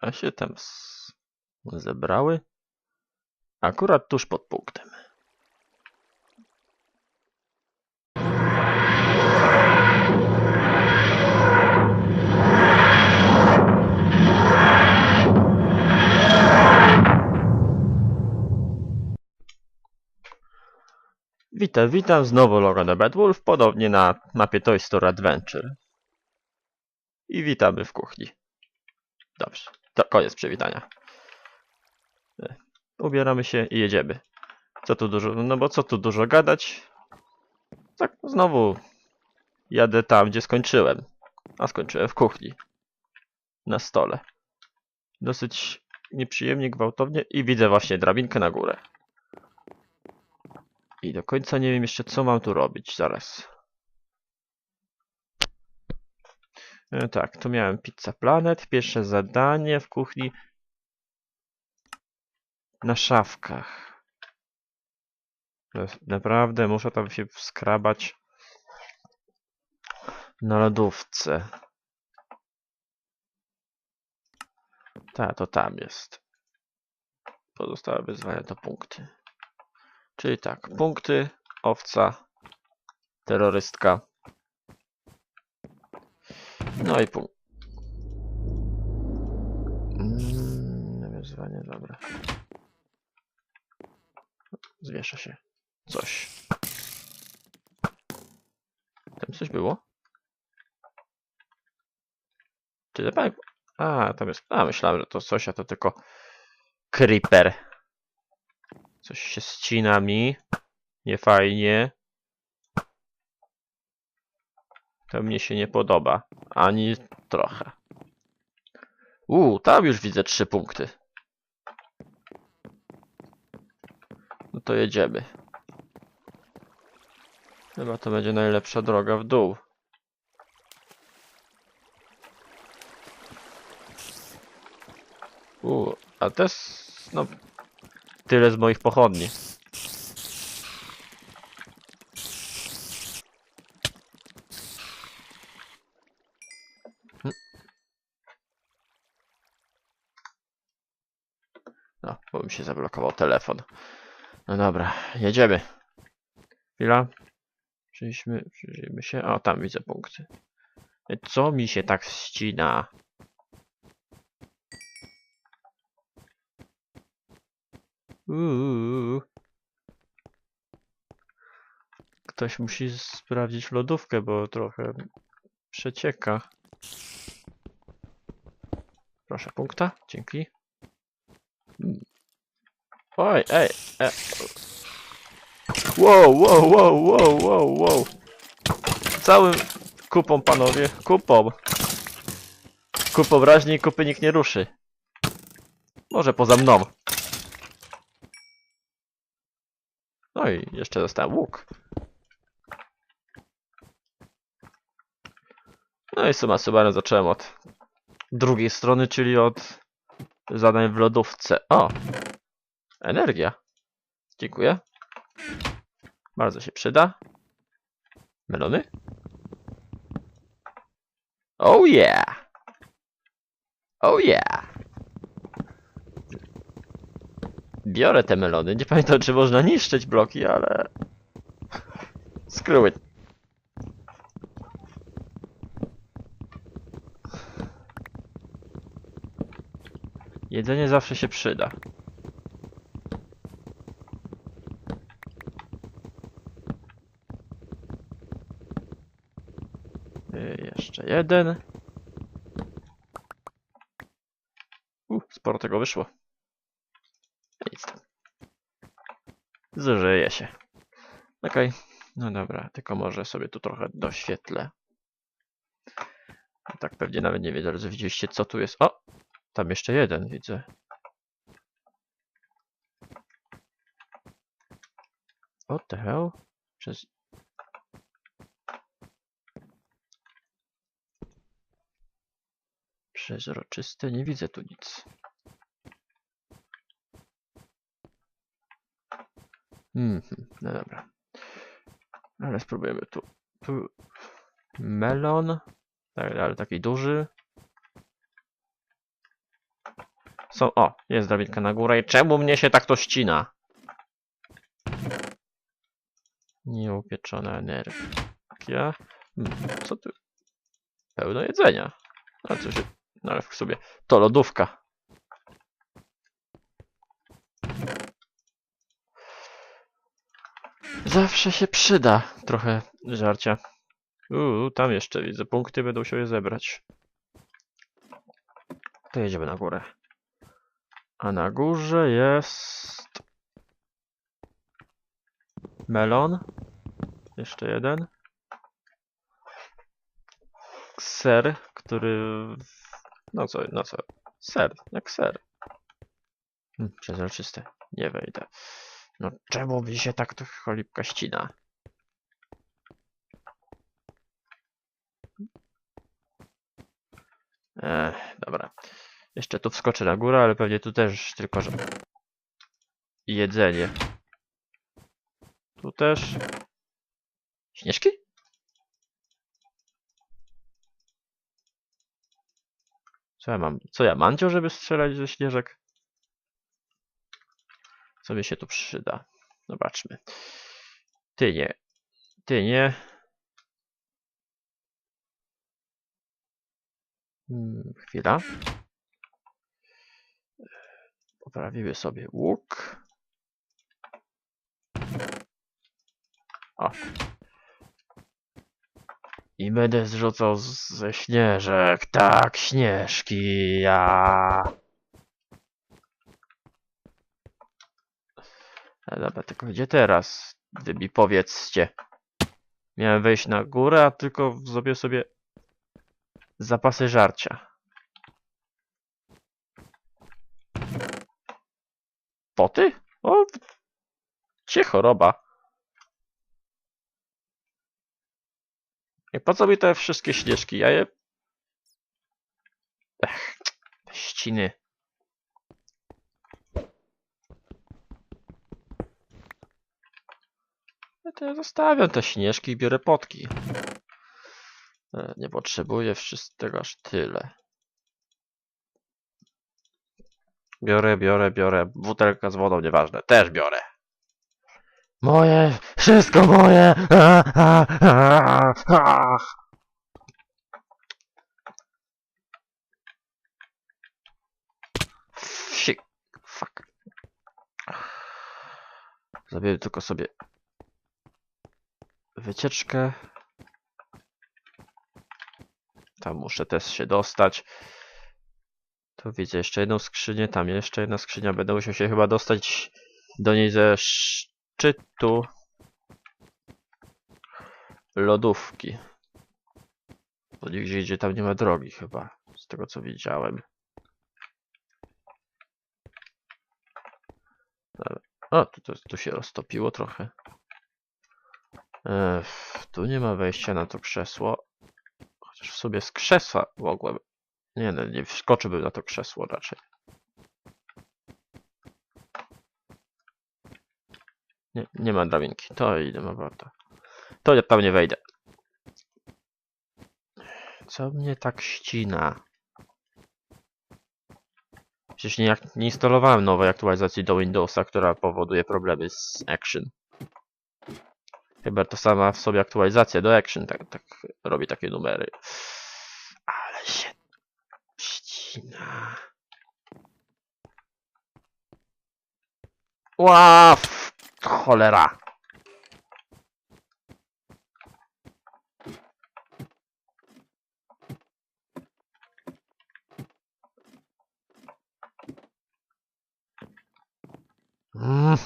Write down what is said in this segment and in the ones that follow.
A się tam zebrały. Akurat tuż pod punktem. Witam, witam, znowu Logan Bedwolf, podobnie na mapie Toy Story Adventure. I witamy w kuchni. Dobrze, to koniec przywitania. E, Ubieramy się i jedziemy. Co tu dużo, no bo co tu dużo gadać? Tak, znowu jadę tam, gdzie skończyłem. A skończyłem w kuchni. Na stole. Dosyć nieprzyjemnie, gwałtownie i widzę właśnie drabinkę na górę. I do końca nie wiem jeszcze co mam tu robić, zaraz. E, tak, tu miałem Pizza Planet, pierwsze zadanie w kuchni. Na szafkach. Naprawdę muszę tam się wskrabać na lodówce. Ta, to tam jest. Pozostałe wyzwania to punkty. Czyli tak, punkty, owca, terrorystka. No i punkt. Mm, nawiązywanie, dobra. Zwiesza się. Coś. Tam coś było? Czy to pan... A, tam jest... A, myślałem, że to coś, a to tylko creeper. Coś się ścina mi. Niefajnie. To mnie się nie podoba. Ani trochę. Uuu, tam już widzę trzy punkty. No to jedziemy. Chyba to będzie najlepsza droga w dół. Uuu, a jest... no... Tyle z moich pochodni. No, bo mi się zablokował telefon. No dobra, jedziemy. Chwila. Przyjrzyjmy, przyjrzyjmy się. O, tam widzę punkty. Co mi się tak ścina? Uuu. Ktoś musi sprawdzić lodówkę, bo trochę przecieka. Proszę, punkta. Dzięki. Oj, ej, e. Wow, wow, wow, wow, wow, wow. Całym kupą, panowie, kupą. Kupą raźniej kupy nikt nie ruszy. Może poza mną. No i jeszcze dostałem łuk. No i suma summarum zacząłem od drugiej strony, czyli od zadań w lodówce. O! Energia. Dziękuję. Bardzo się przyda. Melony? Oh yeah! Oh yeah! Biorę te melony. Nie pamiętam, czy można niszczyć bloki, ale... Screw it. Jedzenie zawsze się przyda. Y, Jeszcze jeden. Uh, sporo tego wyszło. Nic tam. Zużyje się. Okej. No dobra, tylko może sobie tu trochę doświetlę. Tak pewnie nawet nie wiedzę, że widzieliście co tu jest. O! Tam jeszcze jeden widzę. What the hell? Przez... Przezroczyste, nie widzę tu nic. Mhm, no dobra. Ale spróbujemy tu. Tu melon. Tak, ale taki duży. Są, o, jest drabinka na górę i czemu mnie się tak to ścina? Nieupieczona energia. Hmm, co tu? Pełno jedzenia. A co się... No ale w sobie. To lodówka. Zawsze się przyda trochę żarcia. Uuu, tam jeszcze widzę. Punkty będą się je zebrać. To jedziemy na górę. A na górze jest... Melon. Jeszcze jeden. Ser, który... No co, no co? Ser, jak ser. Hmm, przezroczyste. Nie wejdę. No czemu mi się tak to cholipka ścina? Ech, dobra. Jeszcze tu wskoczę na górę, ale pewnie tu też tylko, że... Jedzenie. Tu też... Śnieżki? Co ja mam? Co ja, mancio, żeby strzelać ze śnieżek? Co mi się tu przyda? Zobaczmy. Ty nie. Ty nie. Hmm, chwila. Poprawimy sobie łuk. O. I będę zrzucał ze śnieżek. Tak, śnieżki. Ja. E, Dobra, tylko gdzie teraz? Mi powiedzcie. Miałem wejść na górę, a tylko zrobię sobie zapasy żarcia. Poty? O, cię choroba. I po co mi te wszystkie śnieżki? Ja je... Ech, ściny. Ja to zostawiam te śnieżki i biorę potki. E, Nie potrzebuję wszystkiego aż tyle. Biorę, biorę, biorę. Butelka z wodą, nieważne. Też biorę. Moje! Wszystko moje! A, a, a, a. Wsi... Fuck. Zrobię tylko sobie wycieczkę. Tam muszę też się dostać. Tu widzę jeszcze jedną skrzynię, tam jeszcze jedna skrzynia. Będę musiał się chyba dostać do niej ze szczytu lodówki. Bo nigdzie gdzie tam nie ma drogi chyba, z tego co widziałem. O, tu, tu, tu się roztopiło trochę. Ech, tu nie ma wejścia na to krzesło. Chociaż w sobie z krzesła mogłem. Nie, no, nie wskoczyłbym na to krzesło raczej. Nie, nie ma drabinki. To idę ma warto. To ja tam nie wejdę. Co mnie tak ścina? Przecież nie, nie instalowałem nowej aktualizacji do Windowsa, która powoduje problemy z Action. Chyba to sama w sobie aktualizacja do Action tak, tak robi takie numery. Ale się ścina. Ław! Cholera! Mm.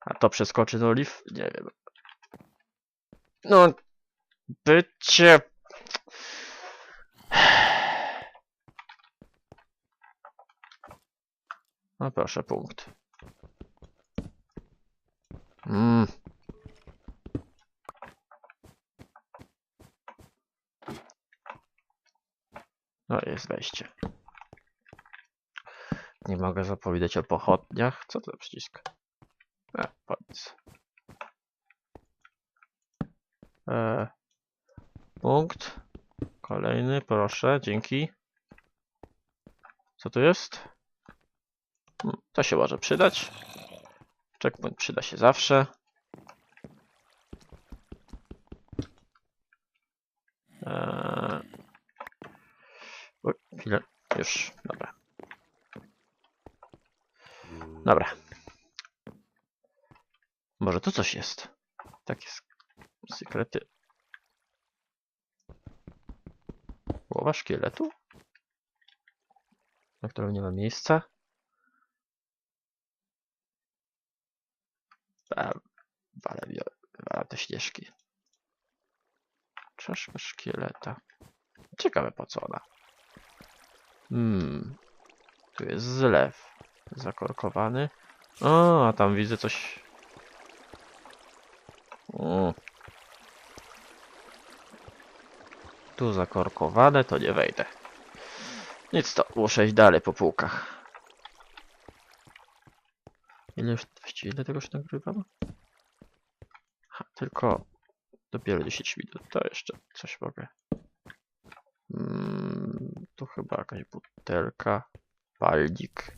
A to przeskoczy do Oliw? Nie wiem. No, bycie... No proszę, punkt. Mm. No jest wejście. Nie mogę zapowiedzieć o pochodniach. Co to za przycisk? E, powiedz. E, punkt. Kolejny, proszę, dzięki. Co tu jest? To się może przydać. Checkpoint przyda się zawsze. Eee... Oj, chwilę. Już, dobra. Dobra. Może tu coś jest. Takie sekrety. Głowa szkieletu? Na którą nie ma miejsca? A, wale, bio- śnieżki. Czaszka szkieleta. Ciekawe po co ona. Hmm. Tu jest zlew. Zakorkowany. O, a tam widzę coś. O. Tu zakorkowane, to nie wejdę. Nic to, muszę iść dalej po półkach. Ile już, ile tego już nagrywam? Tylko dopiero 10 minut, to jeszcze coś mogę. Mm, tu chyba jakaś butelka, palnik.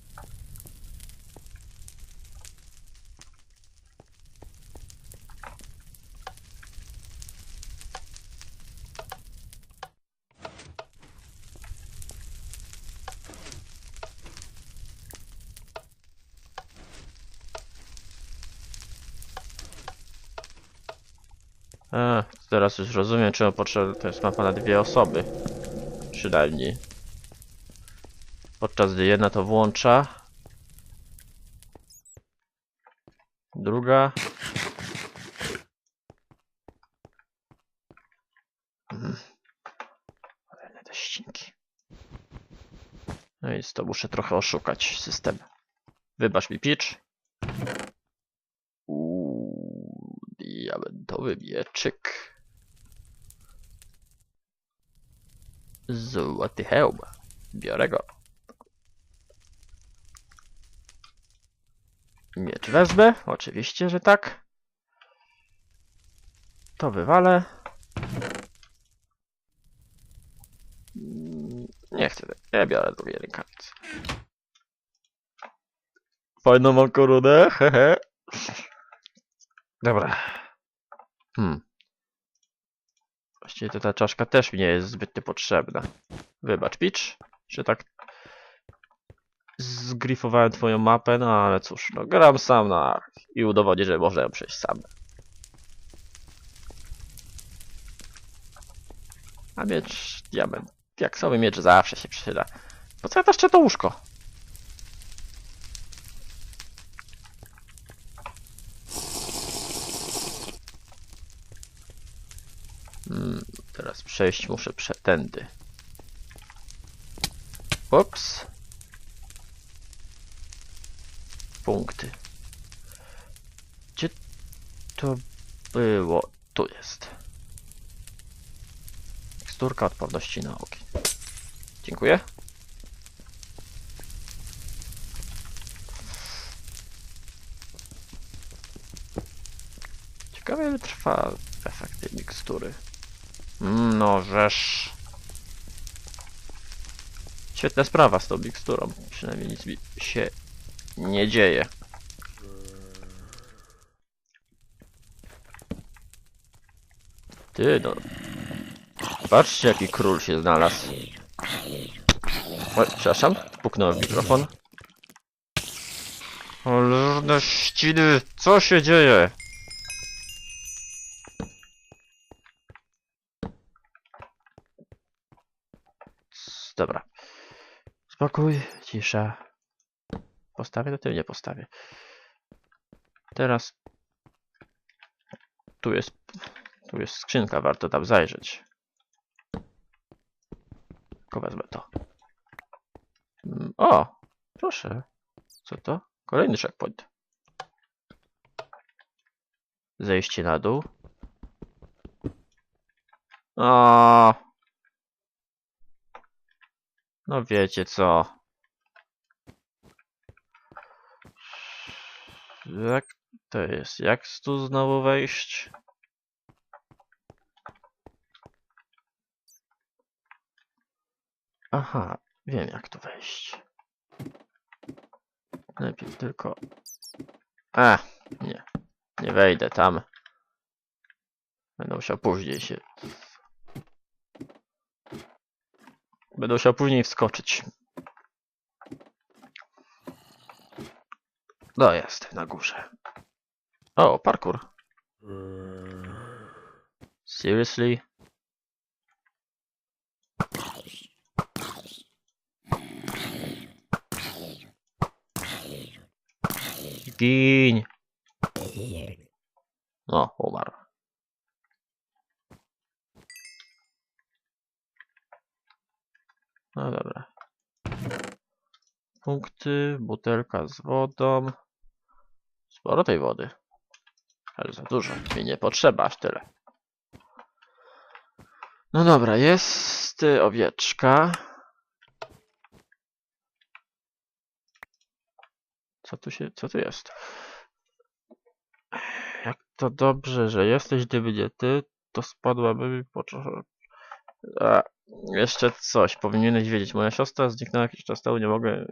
A, teraz już rozumiem, czemu potrzebna to jest mapa na dwie osoby. Przynajmniej. Podczas gdy jedna to włącza. Druga. Kolejne. No i to muszę trochę oszukać system. Wybacz mi pitch. Uuu, diamentowy mieczyk. Złoty hełm. Biorę go. Miecz wezmę, oczywiście, że tak. To wywalę. Nie chcę, ja biorę drugie rękawice. Fajną mam koronę, hehe. Dobra. Hmm. Właściwie to ta czaszka też mi nie jest zbyt niepotrzebna. Wybacz, Pitch, że tak zgrifowałem twoją mapę, no ale cóż, no gram sam na i udowodnię, że można ją przejść sam. A miecz, diament, jak sobie miecz zawsze się przyda. Po co ja też to łóżko? Hmm, teraz przejść muszę przetędy. Ups. Punkty. Gdzie to było? Tu jest. Miksturka odporności na ogień. Dziękuję. Ciekawe ile trwa efekt tej mikstury. No żeż. Świetna sprawa z tą miksturą. Przynajmniej nic mi się nie dzieje. Ty no. Patrzcie jaki król się znalazł. Oj, przepraszam, puknąłem w mikrofon. Olerne ściny, co się dzieje? S- Dobra. Spokój, cisza. Postawię, to ty nie postawię. Teraz tu jest tu jest skrzynka, warto tam zajrzeć. Tylko wezmę to. Mm, O! Proszę. Co to? Kolejny checkpoint. Zejście na dół. O! No wiecie co. Jak to jest? Jak tu znowu wejść? Aha, wiem jak tu wejść. Najpierw tylko... A, nie. Nie wejdę tam. Będę musiał później się... Będę musiał później wskoczyć. No jest, na górze. O, parkour. Seriously? Gin! O, umarł. No dobra. Punkty, butelka z wodą. Sporo tej wody. Ale za dużo. Mi nie potrzeba aż tyle. No dobra, jest y, owieczka. Co tu się, co tu jest? Jak to dobrze, że jesteś, gdyby nie ty, to spadłaby mi po A, jeszcze coś, powinieneś wiedzieć. Moja siostra zniknęła jakiś czas temu, nie mogę...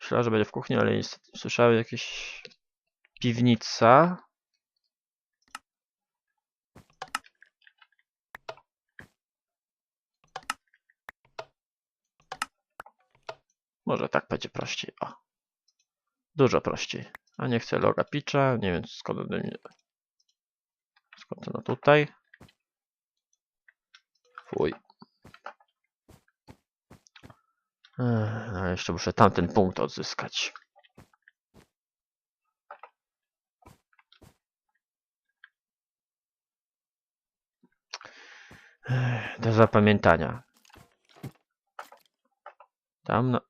Myślałem, że będzie w kuchni, ale słyszałem jakieś... Piwnica. Może tak będzie prościej. O. Dużo prościej. A nie chcę loga pitcha. Nie wiem skąd ode mnie. Skąd ono tutaj. Fuj. A jeszcze muszę tamten punkt odzyskać. Do zapamiętania. Tam no...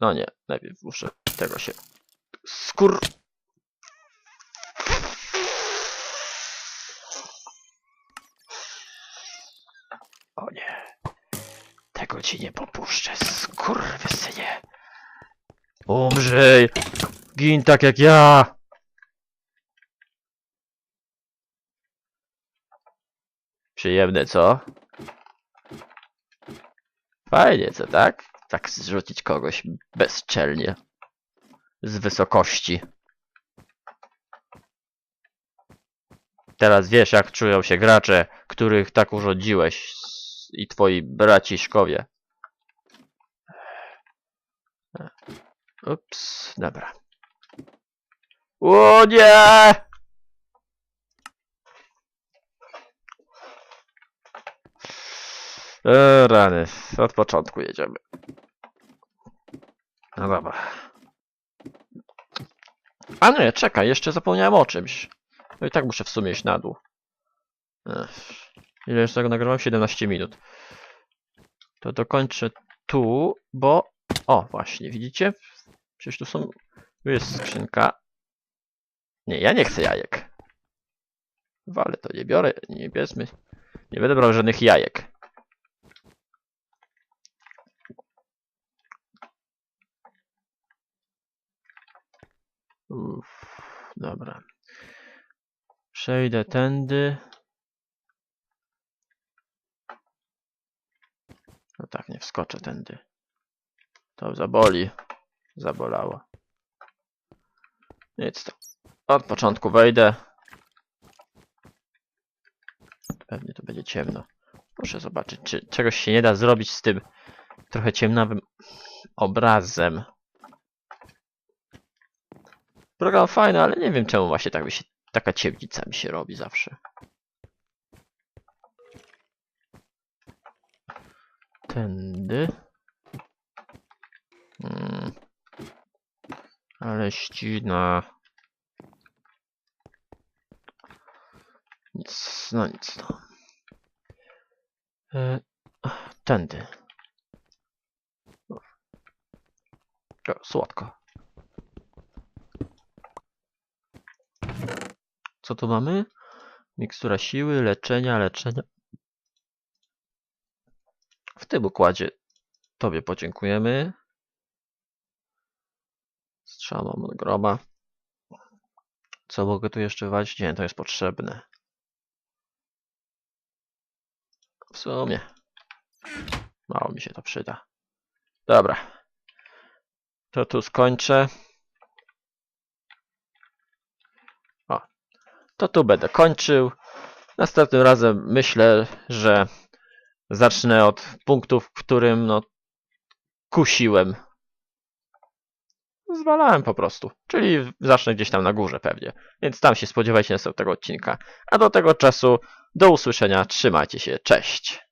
No nie, najpierw muszę tego się... Skur... O nie. Tego ci nie popuszczę, skurwysynie. Umrzyj! Gin tak jak ja! Przyjemne, co? Fajnie, co tak? Tak zrzucić kogoś bezczelnie. Z wysokości. Teraz wiesz, jak czują się gracze, których tak urządziłeś i twoi braciszkowie. Ups, dobra. O nie! E, rany, od początku jedziemy. No dobra. A nie, czekaj, jeszcze zapomniałem o czymś. No i tak muszę w sumie iść na dół. Ech. Ile już tego nagrywam? 17 minut. To dokończę tu, bo... O, właśnie, widzicie? Przecież tu są... Tu jest skrzynka. Nie, ja nie chcę jajek. Wale to nie biorę, nie bierzmy. Nie będę brał żadnych jajek. Uff, dobra. Przejdę tędy. No tak, nie wskoczę tędy. To zaboli. Zabolało. Nic to. Od początku wejdę. Pewnie tu będzie ciemno. Muszę zobaczyć, czy czegoś się nie da zrobić z tym trochę ciemnawym obrazem. Program fajny, ale nie wiem czemu właśnie tak mi się, taka ciemnica mi się robi zawsze. Tędy. Hmm. Ale ścina. Nic, no nic no. E, tędy. O, słodko. Co tu mamy? Mikstura siły, leczenia, leczenia. W tym układzie Tobie podziękujemy. Strzała groma. Co mogę tu jeszcze walić? Nie, to jest potrzebne. W sumie. Mało mi się to przyda. Dobra. To tu skończę. O. To tu będę kończył. Następnym razem myślę, że zacznę od punktu, w którym no kusiłem. Zwalałem po prostu. Czyli zacznę gdzieś tam na górze pewnie. Więc tam się spodziewajcie następnego odcinka. A do tego czasu do usłyszenia. Trzymajcie się. Cześć.